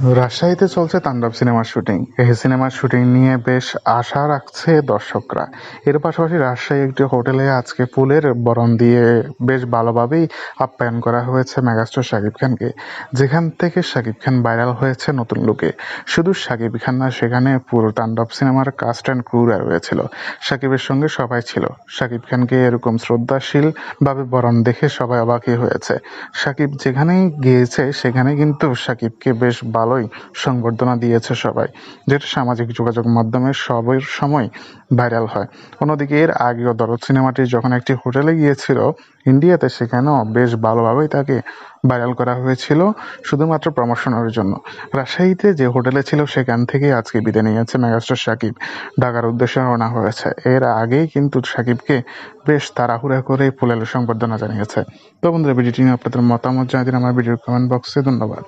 রাজশাহীতে চলছে তাণ্ডব সিনেমার শুটিং। এই সিনেমার শুটিং নিয়ে বেশ আশা রাখছে দর্শকরা। এর পাশাপাশি রাজশাহী একটি হোটেলে আজকে ফুলের বরণ দিয়ে বেশ ভালোভাবেই আপ্যায়ন করা হয়েছে মেগাস্টার শাকিব খানকে। যেখান থেকে শাকিব খান ভাইরাল হয়েছে নতুন লুকে। শুধু শাকিব খান না, সেখানে পুরো তাণ্ডব সিনেমার কাস্ট অ্যান্ড ক্রুরা রয়েছিল। শাকিবের সঙ্গে সবাই ছিল। শাকিব খানকে এরকম শ্রদ্ধাশীলভাবে বরণ দেখে সবাই অবাকই হয়েছে। শাকিব যেখানেই গিয়েছে, সেখানে কিন্তু শাকিবকে বেশ ভালোই সংবর্ধনা দিয়েছে সবাই, যেটা সামাজিক যোগাযোগ মাধ্যমে সবের সময় ভাইরাল হয়। অন্যদিকে এর আগেও দরদ সিনেমাটি যখন একটি হোটেলে গিয়েছিল ইন্ডিয়াতে, সেখানেও বেশ ভালোভাবেই তাকে ভাইরাল করা হয়েছিল শুধুমাত্র প্রমোশনের জন্য। রাজশাহীতে যে হোটেলে ছিল, সেখান থেকে আজকে বিদায় নিয়েছে মেগাস্টার সাকিব। ঢাকার উদ্দেশ্যে রওনা হয়েছে। এর আগেই কিন্তু সাকিবকে বেশ তাড়াহুড়া করে ফুলের সংবর্ধনা জানিয়েছে। তো বন্ধুরা, ভিডিওটি নিয়ে আপনাদের মতামত জানিয়ে দিন। আমার ভিডিওর কমেন্ট বক্সে ধন্যবাদ।